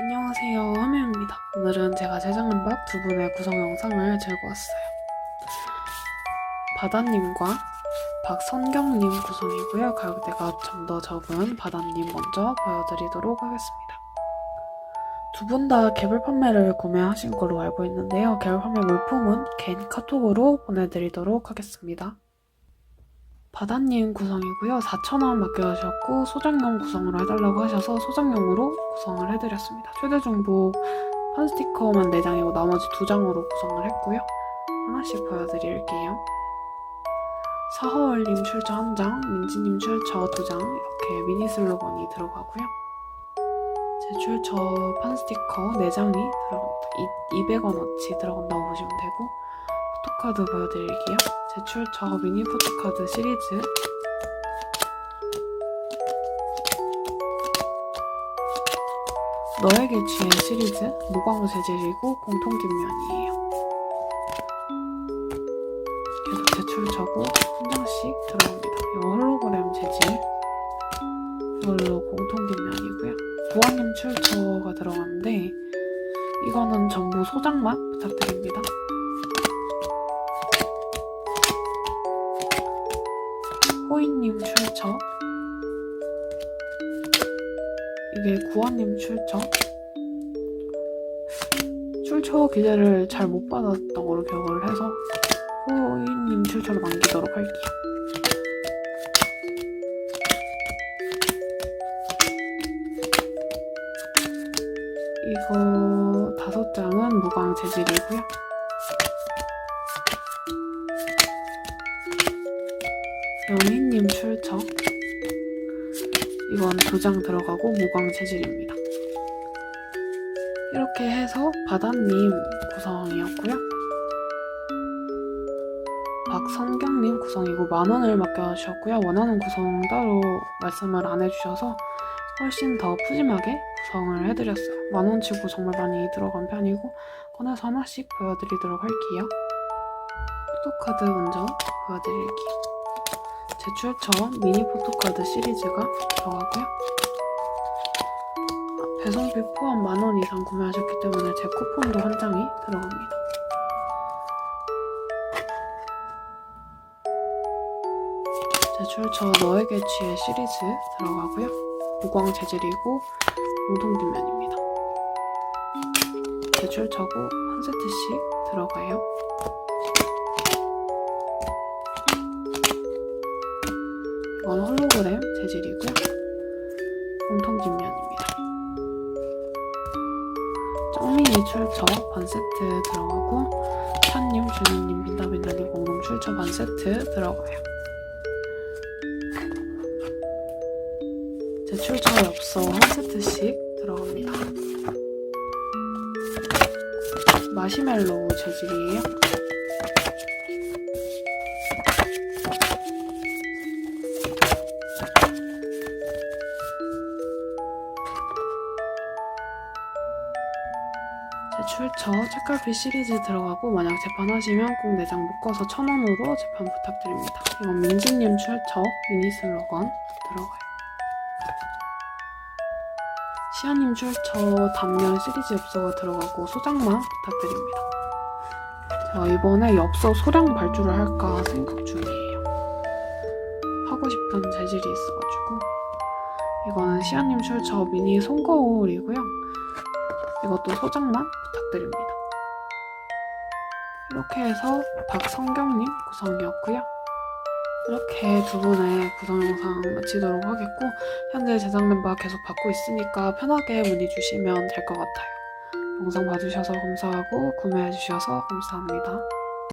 안녕하세요, 하면입니다. 오늘은 제가 제작한 박두 분의 구성 영상을 들고 왔어요. 바다님과 박선경님 구성이고요. 가격대가 좀 더 적은 바다님 먼저 보여드리도록 하겠습니다. 두 분 다 개별 판매를 구매하신 걸로 알고 있는데요. 개별 판매 물품은 개인 카톡으로 보내드리도록 하겠습니다. 바다님 구성이고요. 4,000원 맡겨주셨고 소장용 구성으로 해달라고 하셔서 소장용으로 구성을 해드렸습니다. 최대 중복 판 스티커만 4장이고 나머지 2장으로 구성을 했고요. 하나씩 보여드릴게요. 사허월님 출처 1장, 민지님 출처 2장 이렇게 미니 슬로건이 들어가고요. 제 출처 판 스티커 4장이 들어갑니다. 200원어치 들어간다고 보시면 되고 포토카드 보여드릴게요. 제출처 미니 포토카드 시리즈 너에게 취해 시리즈 무광 재질이고 공통 뒷면이에요. 계속 제출처고 한 장씩 들어갑니다. 이거 홀로그램 재질 이걸로 공통 뒷면이고요. 부화님 출처가 들어가는데 이거는 전부 소장만 부탁드립니다. 호이님 출처 이게 구원님 출처 출처 기재를 잘못 걸로 기억을 해서 호이님 출처로 남기도록 할게요. 이거 다섯 장은 무광 재질이고요 영희님 출처 이건 두 장 들어가고 무광 재질입니다. 이렇게 해서 바다님 구성이었고요. 박선경님 구성이고 만원을 맡겨주셨고요. 원하는 구성 따로 말씀을 안 해주셔서 훨씬 더 푸짐하게 구성을 해드렸어요. 만원치고 정말 많이 들어간 편이고 꺼내서 하나씩 보여드리도록 할게요. 포토카드 먼저 보여드릴게요. 제출처 미니 포토카드 시리즈가 들어가고요. 아, 배송비 포함 만 원 이상 구매하셨기 때문에 제 쿠폰도 한 장이 들어갑니다. 제출 처 너에게 취해 시리즈 들어가고요. 무광 재질이고 공통 뒷면입니다. 제출 처고 한 세트씩 들어가요. 이건 홀로그램 재질이고요. 공통 뒷면입니다. 쩡미니 출처 반 세트 들어가고 찬님, 준이님, 빈다빈다님 공동 출처 반 세트 들어가요. 제 출처 엽서 한 세트씩 들어갑니다. 마시멜로우 재질이에요. 제출처 책갈피 시리즈 들어가고 만약 재판하시면 꼭 4장 묶어서 1000원으로 재판 부탁드립니다. 이건 민지님 출처 미니 슬로건 들어가요. 시아님 출처 단면 시리즈 엽서가 들어가고 소장만 부탁드립니다. 제가 이번에 엽서 소량 발주를 할까 생각 중이에요. 하고 싶은 재질이 있어가지고 이거는 시아님 출처 미니 손거울이고요. 이것도 소장만 부탁드립니다. 이렇게 해서 박성경님 구성이었고요. 이렇게 두 분의 구성 영상 마치도록 하겠고 현재 제작된 바 계속 받고 있으니까 편하게 문의 주시면 될 것 같아요. 영상 봐주셔서 감사하고 구매해 주셔서 감사합니다.